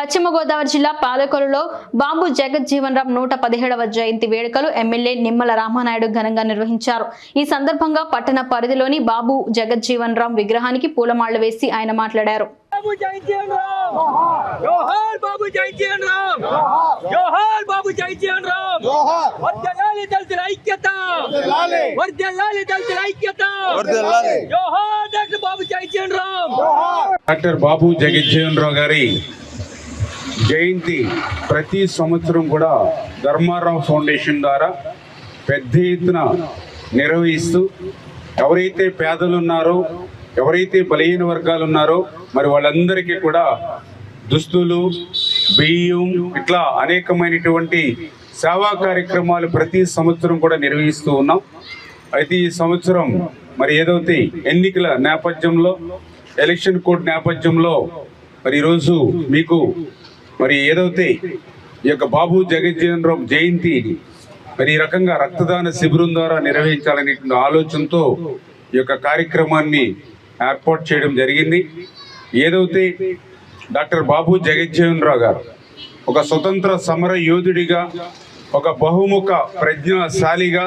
పశ్చిమ గోదావరి జిల్లా పాలకొలులో బాబు జగజ్జీవన్ రామ్ నూట పదిహేడవ జయంతి వేడుకలు ఎమ్మెల్యే నిమ్మల రామానాయుడు ఘనంగా నిర్వహించారు. ఈ సందర్భంగా పట్టణ పరిధిలోని బాబు జగజ్జీవన్ రామ్ విగ్రహానికి పూలమాళ్ళు వేసి ఆయన మాట్లాడారు. ఐక్యత! డాక్టర్ బాబు జగజ్జీవన్ రావు గారి జయంతి ప్రతి సంవత్సరం కూడా ధర్మారావు ఫౌండేషన్ ద్వారా పెద్ద ఎత్తున నిర్వహిస్తూ ఎవరైతే పేదలు ఉన్నారో ఎవరైతే బలహీన వర్గాలు ఉన్నారో మరి వాళ్ళందరికీ కూడా దుస్తులు బియ్యం ఇట్లా అనేకమైనటువంటి సేవా కార్యక్రమాలు ప్రతి సంవత్సరం కూడా నిర్వహిస్తూ ఉన్నాం. అయితే ఈ సంవత్సరం మరి ఏదైతే ఎన్నికల నేపథ్యంలో ఎలక్షన్ కోడ్ నేపథ్యంలో మరి ఈరోజు మీకు మరి ఏదైతే ఈ యొక్క బాబు జగజ్జీవన్ రావు జయంతి మరి ఈ రకంగా రక్తదాన శిబిరం ద్వారా నిర్వహించాలనే ఆలోచనతో ఈ యొక్క కార్యక్రమాన్ని ఏర్పాటు చేయడం జరిగింది. ఏదైతే డాక్టర్ బాబు జగజ్జీవన్ రావు గారు ఒక స్వతంత్ర సమర యోధుడిగా ఒక బహుముఖ ప్రజ్ఞాశాలిగా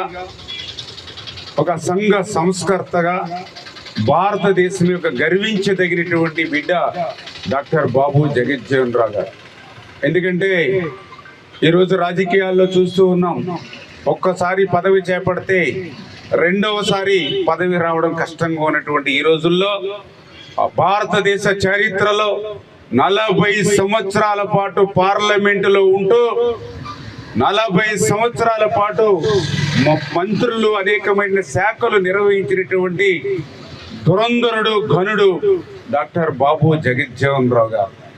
ఒక సంఘ సంస్కర్తగా భారతదేశం యొక్క గర్వించదగినటువంటి బిడ్డ డాక్టర్ బాబు జగజ్జీవన్ రావు గారు. ఎందుకంటే ఈరోజు రాజకీయాల్లో చూస్తూ ఉన్నాం. ఒక్కసారి పదవి చేపడితే రెండవసారి పదవి రావడం కష్టంగా ఉన్నటువంటి ఈ రోజుల్లో భారతదేశ చరిత్రలో నలభై సంవత్సరాల పాటు పార్లమెంటులో ఉంటూ నలభై సంవత్సరాల పాటు మంత్రులు అనేకమైన శాఖలు నిర్వహించినటువంటి దురంధరుడు ఘనుడు డాక్టర్ బాబు జగజ్జీవన్ రావు గారు.